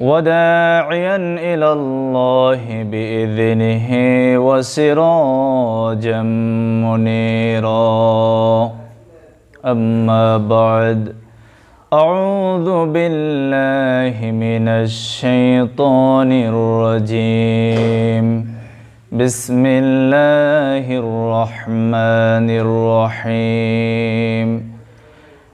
وداعيا إلى الله بإذنه وسراجا منيرا. أما بعد أعوذ بالله من الشيطان الرجيم. بسم الله الرحمن الرحيم.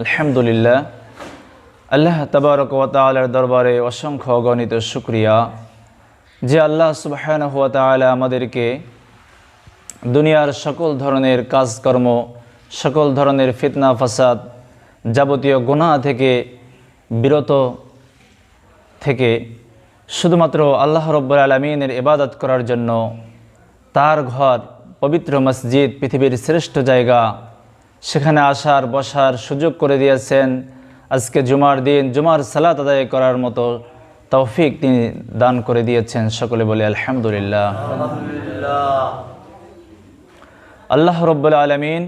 আলহামদুলিল্লাহ। আল্লাহ তবরকতালার দরবারে অসংখ্য গণিত শুক্রিয়া। যে আল্লাহ সুবাহান হুয়া তালা আমাদেরকে দুনিয়ার সকল ধরনের কাজকর্ম, সকল ধরনের ফিতনা, ফাসাদ যাবতীয় গুণা থেকে বিরত থেকে শুধুমাত্র আল্লাহ রব্বুল আলমিনের ইবাদত করার জন্য তার ঘর পবিত্র মসজিদ, পৃথিবীর শ্রেষ্ঠ জায়গা সেখানে আসার, বসার সুযোগ করে দিয়েছেন। আজকে জুমার দিন, জুমার সালাত আদায় করার মতো তৌফিক তিনি দান করে দিয়েছেন সকলে বলে আলহামদুলিল্লাহ। আল্লাহ রব্বুল আলমিন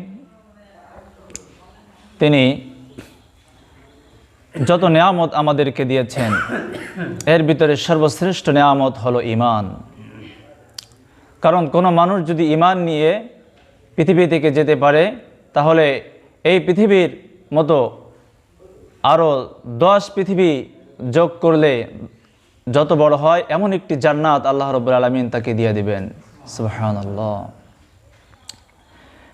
তিনি যত নেয়ামত আমাদেরকে দিয়েছেন, এর ভিতরে সর্বশ্রেষ্ঠ নেয়ামত হলো ইমান কারণ কোনো মানুষ যদি ইমান নিয়ে পৃথিবী থেকে যেতে পারে তাহলে এই পৃথিবীর মতো আরও দশ পৃথিবী যোগ করলে যত বড় হয়, এমন একটি জান্নাত আল্লাহ রব্বুল আলমিন তাকে দিয়ে দিবেন। আল্লাহ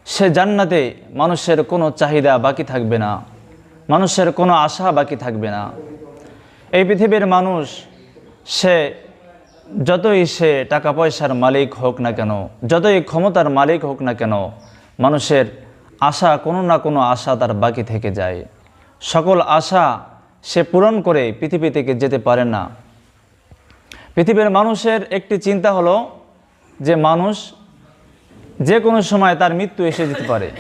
সে জান্নাতে মানুষের কোনো চাহিদা বাকি থাকবে না, মানুষের কোনো আশা বাকি থাকবে না। এই পৃথিবীর মানুষ, সে যতই সে টাকা পয়সার মালিক হোক না কেন, যতই ক্ষমতার মালিক হোক না কেন, মানুষের আশা কোনো না কোনো আশা তার বাকি থেকে যায়। সকল আশা সে পূরণ করে পৃথিবী থেকে যেতে পারে না। পৃথিবীর মানুষের একটি চিন্তা হলো যে মানুষ যে কোনো সময় তার মৃত্যু এসে যেতে পারে।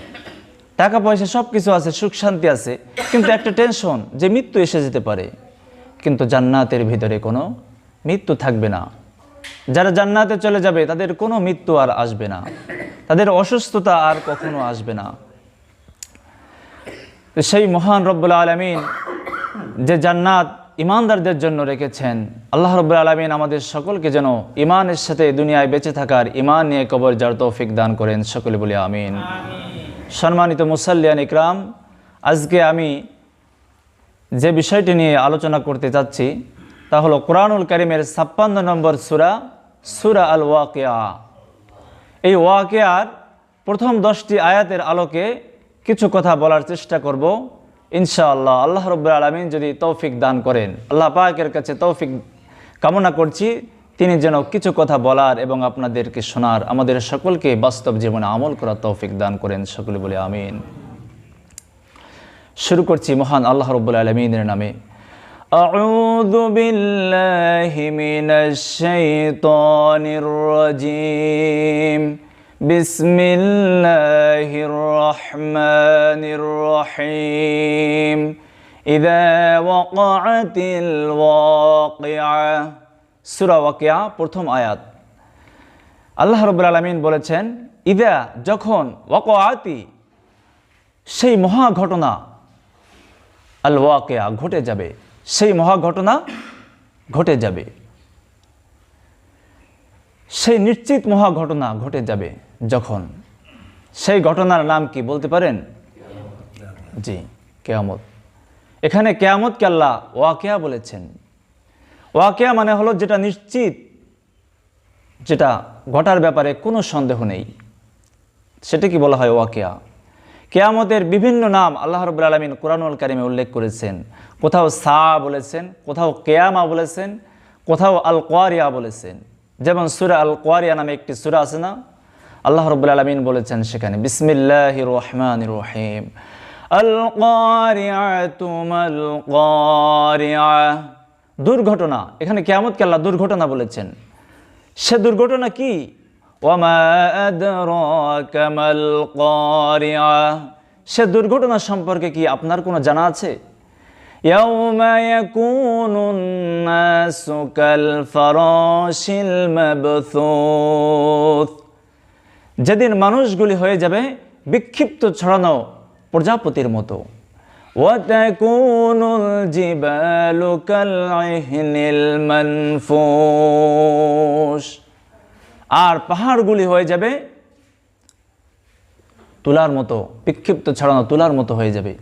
টাকা পয়সা সব কিছু আছে, সুখ শান্তি আছে, কিন্তু একটা টেনশন যে মৃত্যু এসে যেতে পারে। কিন্তু জান্নাতের ভিতরে কোনো মৃত্যু থাকবে না। যারা জান্নাতে চলে যাবে তাদের কোনো মৃত্যু আর আসবে না। তাদের অসুস্থতা আর কখনো আসবে না। সেই মহান রব্বুল আলমিন যে জান্নাত ইমানদারদের জন্য রেখেছেন আল্লাহ রব্বুল আলমিন আমাদের সকলকে যেন ইমানের সাথে দুনিয়ায় বেঁচে থাকার ইমান নিয়ে কবর যার তৌফিক দান করেন। সকলে বলে আমিন। সম্মানিত মুসাল্লিয়ান ইকরাম আজকে আমি যে বিষয়টি নিয়ে আলোচনা করতে চাচ্ছি তা হলো কোরআনুল করিমের ছাপ্পান্ন নম্বর সুরা সুরা আল ওয়াকিয়া এই ওয়াকিয়ার প্রথম দশটি আয়াতের আলোকে কিছু কথা বলার চেষ্টা করব ইনশাআল্লাহ আল্লাহ রব্বুল আলমিন যদি তৌফিক দান করেন আল্লাহ পাকের কাছে তৌফিক কামনা করছি তিনি যেন কিছু কথা বলার এবং আপনাদেরকে শোনার আমাদের সকলকে বাস্তব জীবনে আমল করার তৌফিক দান করেন সকলে বলে আমিন শুরু করছি মহান আল্লাহ রব্বুল আলমিনের নামে أعوذ بالله من الشيطان الرجيم بسم الله الرحمن الرحيم إذا وقعت الواقعة সূরা ওয়াকিয়া প্রথম আয়াত আল্লাহ রব্বুল আলমিন বলেছেন ইদা যখন ওয়াকাতি সেই মহা ঘটনা আল ওয়াকিয়া ঘটে যাবে সেই মহা ঘটনা ঘটে যাবে সেই নিশ্চিত মহা ঘটনা ঘটে যাবে যখন সেই ঘটনার নাম কি বলতে পারেন? জি, কেয়ামত। এখানে কেয়ামতকে আল্লাহ ওয়াকেয়া বলেছেন। ওয়াকেয়া মানে হলো যেটা নিশ্চিত, যেটা ঘটার ব্যাপারে কোনো সন্দেহ নেই। সেটা কি বলা হয় ওয়াকেয়া। কেয়ামতের বিভিন্ন নাম আল্লাহ রবুল আলমিন কোরআনুল কারিমে উল্লেখ করেছেন। কোথাও সা বলেছেন, কোথাও কেয়ামা বলেছেন, কোথাও আল কোয়ারিয়া বলেছেন। যেমন সুরা আল কোয়ারিয়া নামে একটি সুরা আছে না? আল্লাহ রবুল আলমিন বলেছেন সেখানে বিসমিল্লাহ রহমান রহিম দুর্ঘটনা, এখানে কেয়ামতকে আল্লাহ দুর্ঘটনা বলেছেন। সে দুর্ঘটনা কি? সে দুর্ঘটনা সম্পর্কে কি আপনার কোনো জানা আছে? ইয়াউমা ইয়াকুনুন নাসু কাল ফারাশিল মাবথুথ যেদিন মানুষগুলি হয়ে যাবে বিক্ষিপ্ত ছড়ানো প্রজাপতির মতো وتكون الجبال كالعهن المنفوش আর পাহাড়গুলি হয়ে যাবে তুলার মতো বিক্ষিপ্ত ছড়ানো তুলার মতো হয়ে যাবে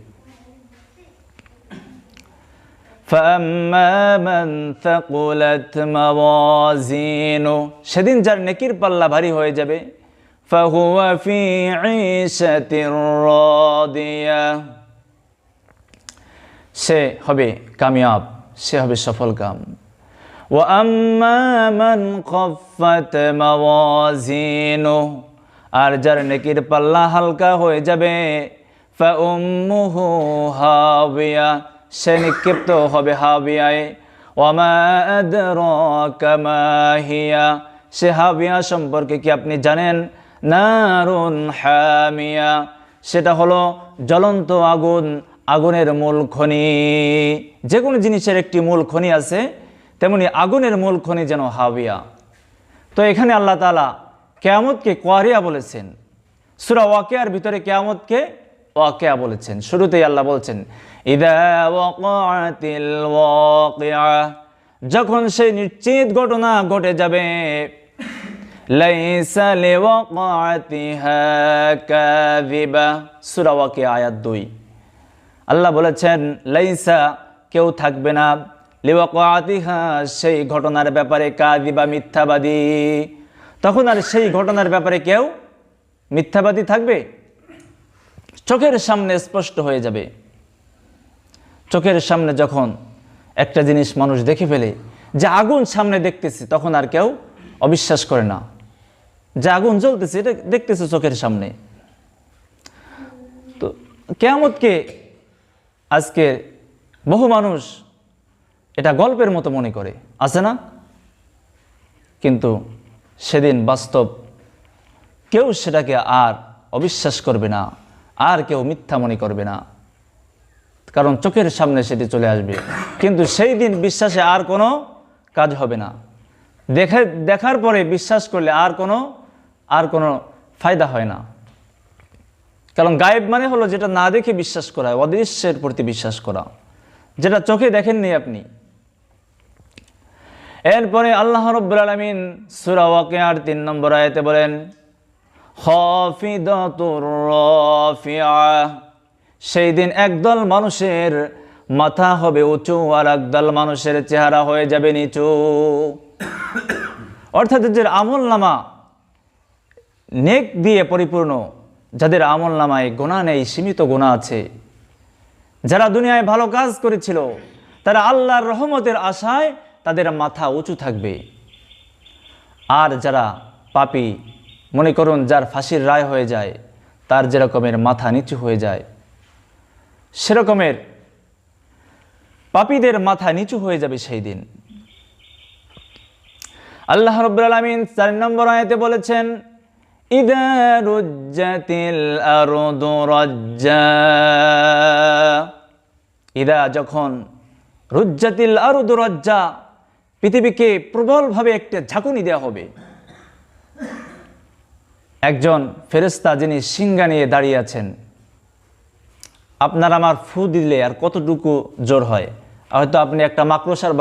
সেদিন যার নেকির পাল্লা ভারী হয়ে যাবে সে হবে কামিয়াব, সে হবে সফল কাম। ও আর যার নেকির পাল্লা হালকা হয়ে যাবে ফা উম্মুহু হাবিয়া সে নিক্ষিপ্ত হবে হাবিয়ায়। ওয়ামা আদরাকা মা হিয়া। সে হাবিয়া সম্পর্কে কি আপনি জানেন? নারুন হামিয়া। সেটা হলো জ্বলন্ত আগুন, আগুনের মূল খনি। যে কোনো জিনিসের একটি মূল খনি আছে, তেমনি আগুনের মূল খনি যেন হাবিয়া। তো এখানে আল্লাহ তালা কেয়ামতকে কোয়ারিয়া বলেছেন। সুরা ওয়াকিয়ার ভিতরে কেয়ামতকে ওয়াকিয়া বলেছেন। শুরুতেই আল্লাহ বলছেন, ইদা ওয়াকাতিল ওয়াকিয়া যখন সেই নিশ্চিত ঘটনা ঘটে যাবে, লাইসা লিওয়াকাতিহা কাযিবা সূরা ওয়াকিয়া আয়াত 2 আল্লাহ বলেছেন, লাইসা কেউ থাকবে না, লিওয়াকাতিহা সেই ঘটনার ব্যাপারে কাযিবা, মিথ্যাবাদী তখন আর সেই ঘটনার ব্যাপারে কেউ মিথ্যাবাদী থাকবে? চোখের সামনে স্পষ্ট হয়ে যাবে। চোখের সামনে যখন একটা জিনিস মানুষ দেখে ফেলে, যে আগুন সামনে দেখতেছে, তখন আর কেউ অবিশ্বাস করে না। যে আগুন জ্বলতেছে, এটা দেখতেছে চোখের সামনে। তো কেয়ামতকে আজকে বহু মানুষ এটা গল্পের মতো মনে করে। আছে না? কিন্তু সেদিন বাস্তব কেউ সেটাকে আর অবিশ্বাস করবে না। আর কেউ মিথ্যা মনে করবে না। কারণ চোখের সামনে সেটি চলে আসবে। কিন্তু সেই দিন বিশ্বাসে আর কোনো কাজ হবে না। দেখে, দেখার পরে বিশ্বাস করলে আর কোনো আর কোনো ফায়দা হয় না। কারণ গায়েব মানে হলো যেটা না দেখে বিশ্বাস করা, অদৃশ্যের প্রতি বিশ্বাস করা। যেটা চোখে দেখেননি আপনি। এরপরে আল্লাহ রব্বুল আলমিন সুরা ওয়াকিয়ার তিন নম্বর আয়তে বলেন সেই দিন একদল মানুষের মাথা হবে উঁচু আর একদল মানুষের চেহারা হয়ে যাবে নিচু। অর্থাৎ যে আমল নামা নেক দিয়ে পরিপূর্ণ, যাদের আমল নামায় গোনা নেই, সীমিত গোনা আছে। যারা দুনিয়ায় ভালো কাজ করেছিল, তারা আল্লাহর রহমতের আশায় তাদের মাথা উঁচু থাকবে। আর যারা পাপি মনে করুন যার ফাঁসির রায় হয়ে যায়, তার যেরকমের মাথা নিচু হয়ে যায় সেরকমের পাপীদের মাথা নিচু হয়ে যাবে সেই দিন। আল্লাহ রব্বুল আলমিন চার নম্বর আয়াতে বলেছেন, ইদা রাজ্জা। যখন রুজ্জাতিল আরদু রাজ্জা, পৃথিবীকে প্রবলভাবে একটা ঝাঁকুনি দেওয়া হবে। একজন ফেরেস্তা যিনি সিঙ্গা নিয়ে দাঁড়িয়ে আছেন। আপনার আমার ফু দিলে আর কতটুকু জোর হয়? হয়তো আপনি একটা মাকড়সার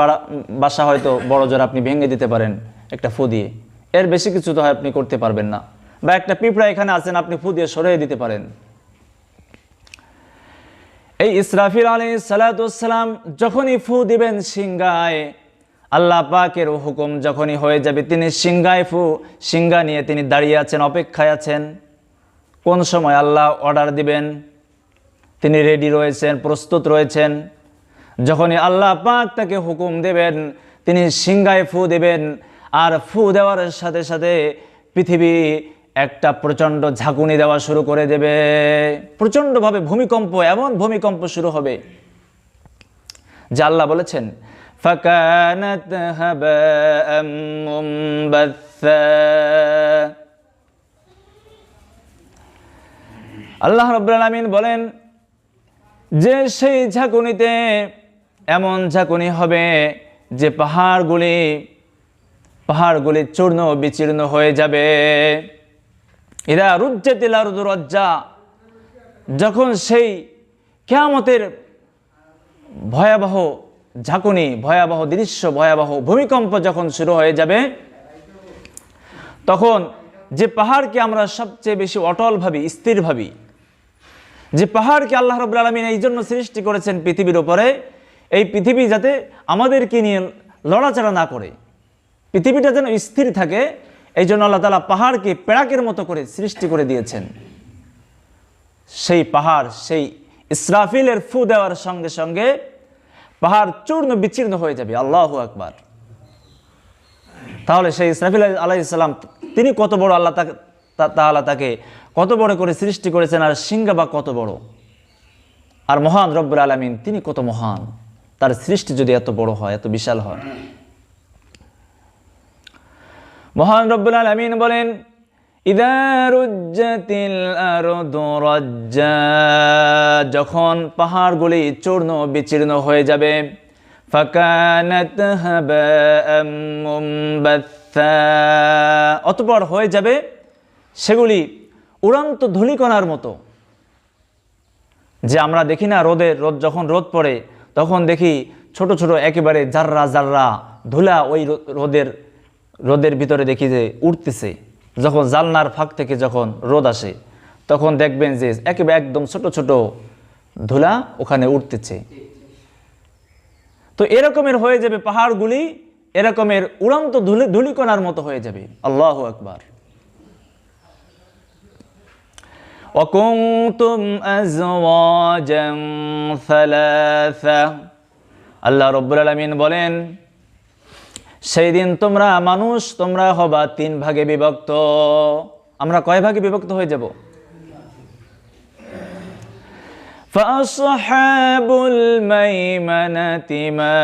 বাসা হয়তো বড় জোর আপনি ভেঙে দিতে পারেন একটা ফু দিয়ে। এর বেশি কিছু তো হয় আপনি করতে পারবেন না। বা একটা পিঁপড়া এখানে আছেন, আপনি ফু দিয়ে সরিয়ে দিতে পারেন। এই ইসরাফিল আলী সালাতাম যখনই ফু দিবেন সিংগায় আল্লাহ পাকের হুকুম যখনই হয়ে যাবে, তিনি সিংগায় ফু সিংগা নিয়ে তিনি দাঁড়িয়ে আছেন, অপেক্ষায় আছেন। কোন সময় আল্লাহ অর্ডার দিবেন? তিনি রেডি রয়েছেন, প্রস্তুত রয়েছেন। যখনই আল্লাহ পাক তাকে হুকুম দেবেন, তিনি সিংগায় ফু দেবেন। আর ফু দেওয়ার সাথে সাথে পৃথিবী একটা প্রচণ্ড ঝাঁকুনি দেওয়া শুরু করে দেবে। প্রচণ্ডভাবে ভূমিকম্প, এমন ভূমিকম্প শুরু হবে, যা আল্লাহ বলেছেন فكانت هباء منبثا আল্লাহ রব্বুল আলামিন বলেন যে সেই ঝাঁকুনিতে এমন ঝাঁকুনি হবে যে পাহাড়গুলি পাহাড়গুলি চূর্ণ বিচীর্ণ হয়ে যাবে এরা রুজ্জাতিল আরদু রজ্জা যখন সেই কেয়ামতের ভয়াবহ ঝাঁকুনি, ভয়াবহ দৃশ্য, ভয়াবহ ভূমিকম্প যখন শুরু হয়ে যাবে, তখন যে পাহাড়কে আমরা সবচেয়ে বেশি অটল ভাবি, স্থির ভাবি, যে পাহাড়কে আল্লাহ রব আলমিন এই জন্য সৃষ্টি করেছেন পৃথিবীর ওপরে এই পৃথিবী যাতে আমাদেরকে নিয়ে লড়াচড়া না করে, পৃথিবীটা যেন স্থির থাকে, এই জন্য আল্লাহ তালা পাহাড়কে পেড়াকের মতো করে সৃষ্টি করে দিয়েছেন। সেই পাহাড়, সেই ইসরাফিলের ফু দেওয়ার সঙ্গে সঙ্গে পাহাড় চূর্ণ বিচ্ছিন্ন হয়ে যাবে, আল্লাহ আকবার। তাহলে সেই ইসরাফিল আলাহ ইসলাম তিনি কত বড় আল্লাহ তাকে তাহলে তাকে কত বড় করে সৃষ্টি করেছেন, আর সিংহা বা কত বড়? আর মহান রব্বুল আলমিন, তিনি কত মহান? তার সৃষ্টি যদি এত বড় হয়, এত বিশাল হয়। মহান রব্বুল আলমিন বলেন ইদারুজ্জাতিল আরদু রাজ্জা, যখন পাহাড়গুলি চূর্ণ বিচীর্ণ হয়ে যাবে অতঃপর হয়ে যাবে সেগুলি উড়ান্ত ধূলিকণার মতো। যে আমরা দেখি না রোদের, রোদ যখন রোদ পড়ে, তখন দেখি ছোট ছোট একেবারে জাররা জাররা ধুলা ওই রোদের রোদের ভিতরে দেখি যে উঠতেছে যখন জালনার ফাঁক থেকে যখন রোদ আসে তখন দেখবেন যে একেবারে একদম ছোট ছোট ধুলা ওখানে উঠতেছে তো এরকমের হয়ে যাবে পাহাড়গুলি এরকমের উড়ান্ত ধুলি ধুলিকণার মতো হয়ে যাবে আল্লাহ আকবার وكنتم أزواجا ثلاثة আল্লাহ রব্বুল আলমিন বলেন সেই দিন তোমরা মানুষ তোমরা হবা তিন ভাগে বিভক্ত আমরা কয় ভাগে বিভক্ত হয়ে যাব فأصحاب الميمنة ما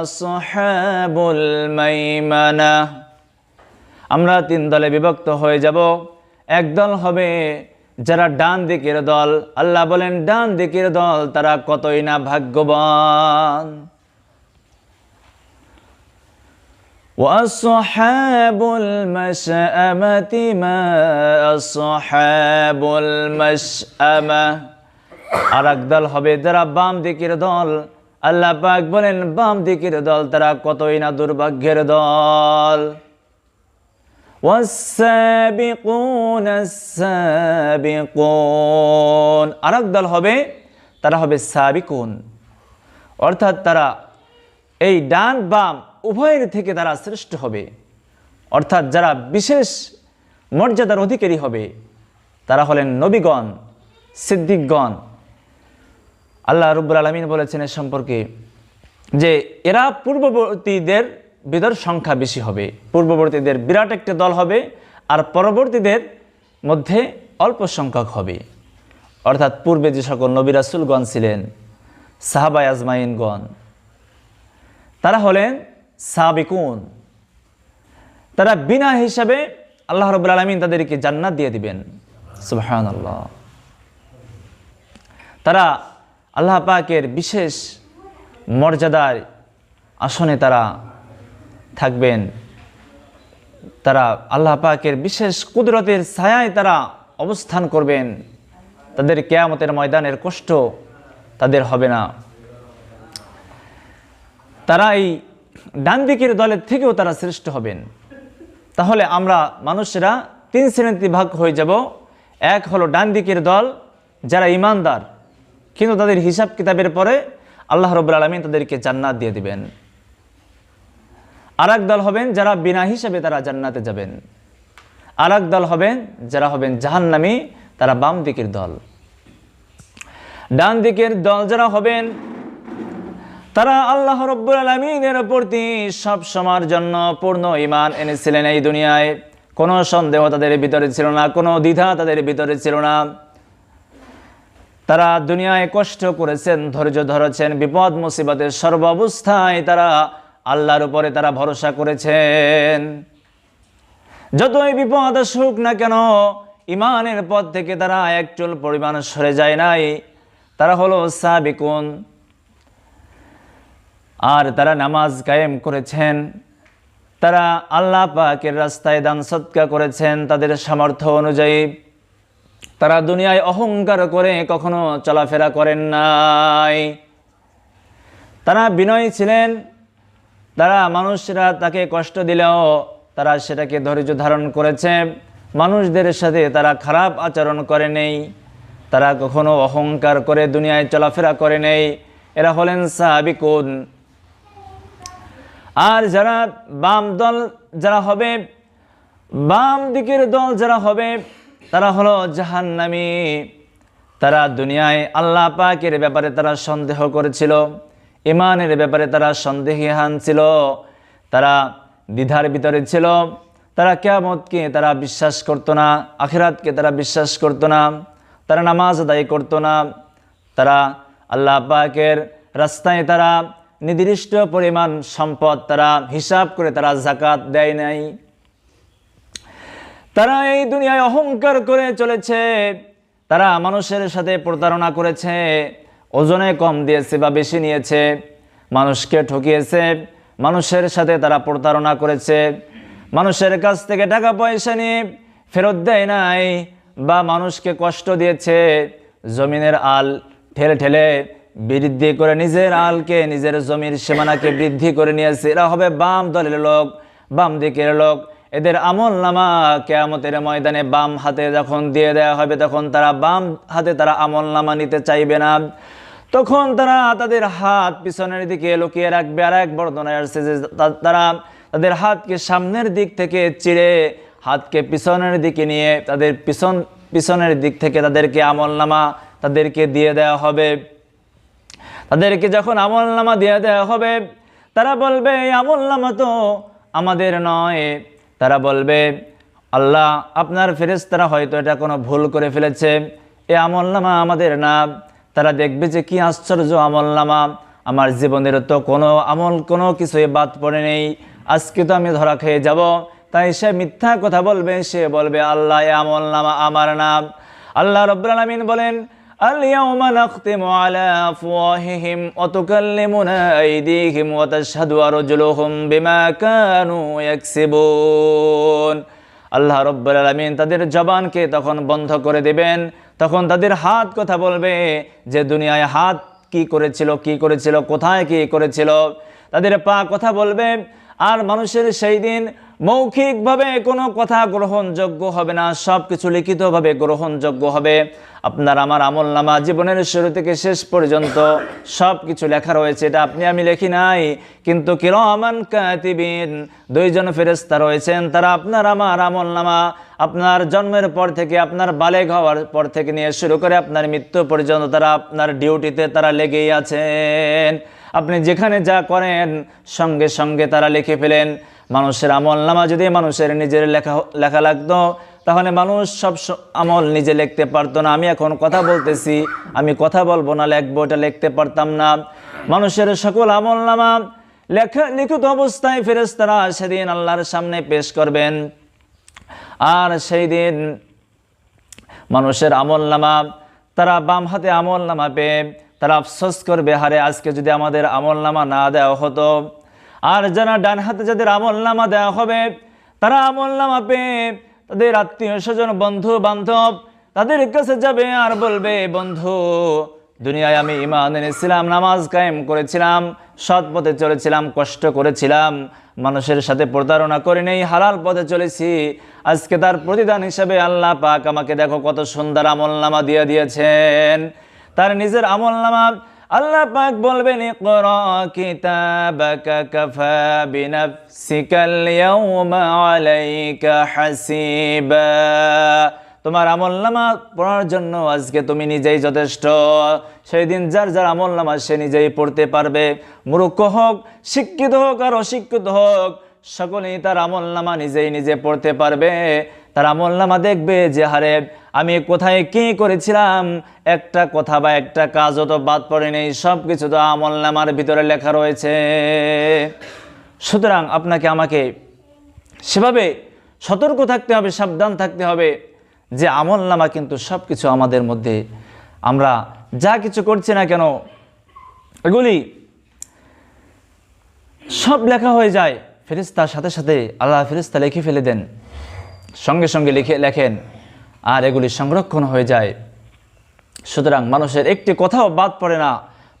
أصحاب الميمنة আমরা তিন দলে বিভক্ত হয়ে যাব একদল হবে যারা ডান দিকের দল আল্লাহ বলেন ডান দিকের দল তারা কতই না ভাগ্যবান وأصحاب المشأمة ما أصحاب المشأمة আর একদল হবে যারা বাম দিকের দল আল্লাহ পাক বলেন বাম দিকের দল তারা কতই না দুর্ভাগ্যের দল والسابقون السابقون আর দল হবে তারা হবে সাবিকুন অর্থাৎ তারা এই ডান বাম উভয়ের থেকে তারা শ্রেষ্ঠ হবে। অর্থাৎ যারা বিশেষ মর্যাদার অধিকারী হবে, তারা হলেন নবীগণ, সিদ্দিকগণ। আল্লাহ রব্বুল আলমিন বলেছেন এ সম্পর্কে যে এরা পূর্ববর্তীদের ভিতর সংখ্যা বেশি হবে। পূর্ববর্তীদের বিরাট একটা দল হবে আর পরবর্তীদের মধ্যে অল্প সংখ্যক হবে। অর্থাৎ পূর্বে যে সকল নবিরাসুলগণ ছিলেন সাহাবাই আজমাইনগণ, তারা হলেন সাবিকুন। তারা বিনা হিসাবে আল্লাহ রব আলমিন তাদেরকে জান্নাত দিয়ে দিবেন। সুবহান আল্লাহ তারা আল্লাহ পাকের বিশেষ মর্যাদার আসনে তারা থাকবেন। তারা আল্লাহ পাকের বিশেষ কুদরতের ছায়ায় তারা অবস্থান করবেন। তাদের কেয়ামতের ময়দানের কষ্ট তাদের হবে না। তারা এই ডান দিকের দলের থেকেও তারা শ্রেষ্ঠ হবেন। তাহলে আমরা মানুষেরা তিন শ্রেণীতে ভাগ হয়ে যাব। এক হলো ডান দিকের দল, যারা ইমানদার। কিন্তু তাদের হিসাব কিতাবের পরে আল্লাহ রবুল আলমিন তাদেরকে জান্নাত দিয়ে দিবেন। আর দল হবেন যারা বিনা হিসাবে তারা জান্নাতে যাবেন। আর দল হবেন যারা হবেন জাহান্নামী, তারা বাম দিকের দল। ডান দিকের দল যারা হবেন তারা আল্লাহ রব্বুল আলমিনের প্রতি সব সময়ের জন্য পূর্ণ ইমান এনেছিলেন এই দুনিয়ায়। কোনো সন্দেহ তাদের ভিতরে ছিল না, কোনো দ্বিধা তাদের ভিতরে ছিল না। তারা দুনিয়ায় কষ্ট করেছেন, ধৈর্য ধরেছেন, বিপদ মুসিবতের সর্ব অবস্থায় তারা আল্লাহর উপরে তারা ভরসা করেছেন। যতই বিপদ আসুক না কেন ইমানের পথ থেকে তারা এক চুল পরিমাণ সরে যায় নাই। তারা হলো সাবিকুন। আর তারা নামাজ কায়েম করেছেন, তারা আল্লাহ পাকের রাস্তায় দান সৎকা করেছেন তাদের সামর্থ্য অনুযায়ী। তারা দুনিয়ায় অহংকার করে কখনো চলাফেরা করেন নাই। তারা বিনয় ছিলেন, তারা মানুষরা তাকে কষ্ট দিলেও তারা সেটাকে ধৈর্য ধারণ করেছে। মানুষদের সাথে তারা খারাপ আচরণ করে নেই, তারা কখনো অহংকার করে দুনিয়ায় চলাফেরা করে নেই। এরা হলেন সাহাবিকুন আর যারা বাম দল যারা হবে, বাম দিকের দল যারা হবে, তারা হলো জাহান্নামী। তারা দুনিয়ায় আল্লাহ পাকের ব্যাপারে তারা সন্দেহ করেছিল ইমানের ব্যাপারে তারা সন্দেহান ছিল তারা দ্বিধার ভিতরে ছিল, তারা কেয়ামতকে তারা বিশ্বাস করতো না, আখিরাতকে তারা বিশ্বাস করতো না, তারা নামাজ আদায় করতো না, তারা আল্লাহ পাকের রাস্তায় তারা নির্দিষ্ট পরিমাণ সম্পদ তারা হিসাব করে তারা জাকাত দেয় নাই। তারা এই দুনিয়ায় অহংকার করে চলেছে। তারা মানুষের সাথে প্রতারণা করেছে, ওজনে কম দিয়েছে বা বেশি নিয়েছে, মানুষকে ঠকিয়েছে, মানুষের সাথে তারা প্রতারণা করেছে, মানুষের কাছ থেকে টাকা পয়সা নিয়ে ফেরত দেয় নাই বা মানুষকে কষ্ট দিয়েছে, জমিনের আল ঠেলে ঠেলে বৃদ্ধি করে নিজের আলকে, নিজের জমির সীমানাকে বৃদ্ধি করে নিয়েছে। এরা হবে বাম দলের লোক, বাম দিকের লোক। এদের আমল নামা কেয়ামতের ময়দানে বাম হাতে যখন দিয়ে দেওয়া হবে, তখন তারা বাম হাতে তারা আমল নামা নিতে চাইবে না। তখন তারা তাদের হাত পিছনের দিকে লুকিয়ে রাখবে। আর এক বর্ণনায় আসছে যে তারা তাদের হাতকে সামনের দিক থেকে চিড়ে হাতকে পিছনের দিকে নিয়ে তাদের পিছন পিছনের দিক থেকে তাদেরকে আমল নামা তাদেরকে দিয়ে দেওয়া হবে। তাদেরকে যখন আমল নামা দিয়ে দেওয়া হবে, তারা বলবে আমল নামা তো আমাদের নয়। তারা বলবে, আল্লাহ, আপনার ফেরেশতারা হয়তো এটা কোনো ভুল করে ফেলেছে। এ আমল নামা আমাদের না। তারা দেখবে যে কি আশ্চর্য আমল নামা আমার জীবনের তো কোনো আমল, কোনো কিছুই বাদ পড়ে নেই। আজকে তো আমি ধরা খেয়ে যাব। তাই সে মিথ্যা কথা বলবে, সে বলবে, আল্লাহ, এ আমল নামা আমার নাম আল্লাহ রব্বুল আলামিন বলেন اليوم نختم على أفواههم وتكلمنا أيديهم وتشهد أرجلهم بما كانوا يكسبون আল্লাহ রব্বুল আলমিন তাদের জবানকে তখন বন্ধ করে দেবেন তখন তাদের হাত কথা বলবে যে দুনিয়ায় হাত কি করেছিল কি করেছিল কোথায় কি করেছিল তাদের পা কথা বলবে আর মানুষের সেই দিন মৌখিকভাবে কোনো কথা গ্রহণযোগ্য হবে না সব কিছু লিখিতভাবে গ্রহণযোগ্য হবে। আপনার আমার আমল নামা জীবনের শুরু থেকে শেষ পর্যন্ত সব কিছু লেখা রয়েছে, এটা আপনি আমি লেখি নাই। কিন্তু কিরমান কাতিবিন, দুইজন ফেরেস্তা রয়েছেন, তারা আপনার আমার আমল নামা, আপনার জন্মের পর থেকে, আপনার বালেগ হওয়ার পর থেকে নিয়ে শুরু করে আপনার মৃত্যু পর্যন্ত তারা আপনার ডিউটিতে তারা লেগেই আছেন। আপনি যেখানে যা করেন, সঙ্গে সঙ্গে তারা লিখে ফেলেন। মানুষের আমল নামা যদি মানুষের নিজের লেখা লেখা লাগতো, তাহলে মানুষ সব আমল নিজে লিখতে পারতো না। আমি এখন কথা বলতেছি, আমি কথা বলব না, লিখব এটা লিখতে পারতাম না। মানুষের সকল আমল নামা লেখা, লিখিত অবস্থায় ফেরেশতারা সেদিন আল্লাহর সামনে পেশ করবেন। আর সেই দিন মানুষের আমল নামা, তারা বাম হাতে আমল নামা পেয়ে তারা আফসোস করবে হারে আজকে যদি আমাদের আমল নামা না দেওয়া হতো, আর যারা ডান হাতে যাদের আমল নামা দেওয়া হবে, তারা আমল নামা পেয়ে তাদের আত্মীয় স্বজন, বন্ধু বান্ধব তাদের কাছে যাবে আর বলবে, বন্ধু, দুনিয়ায় আমি ইমান এনেছিলাম, নামাজ কায়েম করেছিলাম, সৎ পথে চলেছিলাম, কষ্ট করেছিলাম, মানুষের সাথে প্রতারণা করে নেই, হালাল পথে চলেছি। আজকে তার প্রতিদান হিসেবে আল্লাহ পাক আমাকে দেখো কত সুন্দর আমল নামা দিয়ে দিয়েছেন। তার নিজের আমল নামা আল্লাহ পাক বলবেন তোমার আমল নামা পড়ার জন্য আজকে তুমি নিজেই যথেষ্ট। সেই দিন যার যার আমল নামা সে নিজেই পড়তে পারবে। মূর্খ হোক, শিক্ষিত হোক আর অশিক্ষিত হোক, সকলেই তার আমল নামা নিজেই নিজে পড়তে পারবে। তার আমল নামা দেখবে যে হারে আমি কোথায় কি করেছিলাম? একটা কথা বা একটা কাজও তো বাদ পড়ে নেই সব কিছু তো আমল নামার ভিতরে লেখা রয়েছে। সুতরাং আপনাকে আমাকে সেভাবে সতর্ক থাকতে হবে, সাবধান থাকতে হবে যে আমল নামা কিন্তু সব কিছু আমাদের মধ্যে, আমরা যা কিছু করছি না কেন, এগুলি সব লেখা হয়ে যায়। ফেরিস্তার সাথে সাথে আল্লাহ ফেরিস্তা লিখে ফেলে দেন। সঙ্গে সঙ্গে লিখে লেখেন, আর এগুলি সংরক্ষণ হয়ে যায়। সুতরাং মানুষের একটি কথাও বাদ পড়ে না।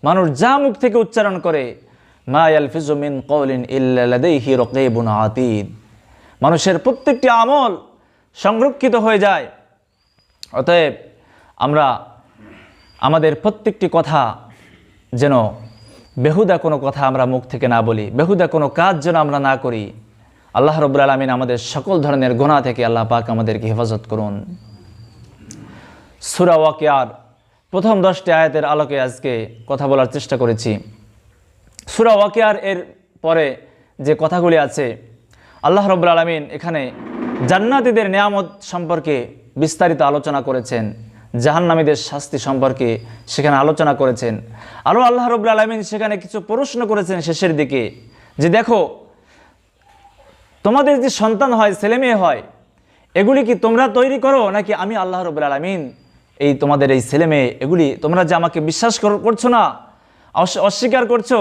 মানুষ যা মুখ থেকে উচ্চারণ করে মিন মানুষের প্রত্যেকটি আমল সংরক্ষিত হয়ে যায়। অতএব আমরা আমাদের প্রত্যেকটি কথা যেন বেহুদা কোনো কথা আমরা মুখ থেকে না বলি, বেহুদা কোনো কাজ যেন আমরা না করি। আল্লাহ রব্বুল আলমিন আমাদের সকল ধরনের গোনা থেকে আল্লাহ পাক আমাদেরকে হেফাজত করুন। সুরা ওয়াকিয়ার প্রথম দশটি আয়াতের আলোকে আজকে কথা বলার চেষ্টা করেছি। সুরা ওয়াকিয়ার এর পরে যে কথাগুলি আছে, আল্লাহ রব্বুল আলমিন এখানে জান্নাতীদের নিয়ামত সম্পর্কে বিস্তারিত আলোচনা করেছেন, জাহান্নামীদের শাস্তি সম্পর্কে সেখানে আলোচনা করেছেন। আরও আল্লাহ রব্বুল আলমিন সেখানে কিছু প্রশ্ন করেছেন শেষের দিকে, যে দেখো তোমাদের যে সন্তান হয়, ছেলে মেয়ে হয়, এগুলি কি তোমরা তৈরি করো নাকি আমি আল্লাহ রবুল আলমিন? এই তোমাদের এই ছেলে মেয়ে, এগুলি তোমরা যে আমাকে বিশ্বাস কর- করছ না, অস- অস্বীকার করছ,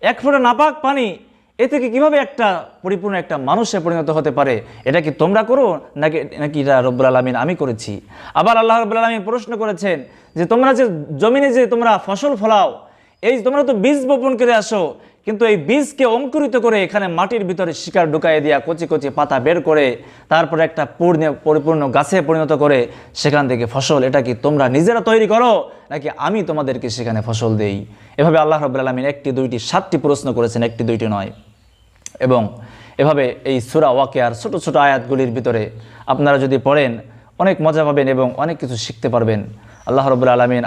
এক ফোঁটা নাপাক পানি, এ থেকে কীভাবে একটা পরিপূর্ণ একটা মানুষে পরিণত হতে পারে? এটা কি তোমরা করো নাকি নাকি এটা রব্বুল আলমিন আমি করেছি? আবার আল্লাহ রব্বুল আলমিন প্রশ্ন করেছেন যে তোমরা যে জমিনে যে তোমরা ফসল ফলাও, এই তোমরা তো বীজ বপন করে আসো কিন্তু এই বীজকে অঙ্কুরিত করে এখানে মাটির ভিতরে শিকার ঢুকাই দিয়া কচি কচি পাতা বের করে তারপরে একটা পূর্ণ পরিপূর্ণ গাছে পরিণত করে সেখান থেকে ফসল। এটা কি তোমরা নিজেরা তৈরি করো, নাকি আমি তোমাদেরকে সেখানে ফসল দেই? এভাবে আল্লাহ রব্বুল আলমিন একটি, দুইটি, সাতটি প্রশ্ন করেছেন, একটি, দুইটি নয়। এবং এভাবে এই সুরা ওয়াকিয়ার ছোট ছোট আয়াতগুলির ভিতরে আপনারা যদি পড়েন, অনেক মজা পাবেন এবং অনেক কিছু শিখতে পারবেন। আল্লাহ রবুল আলমিন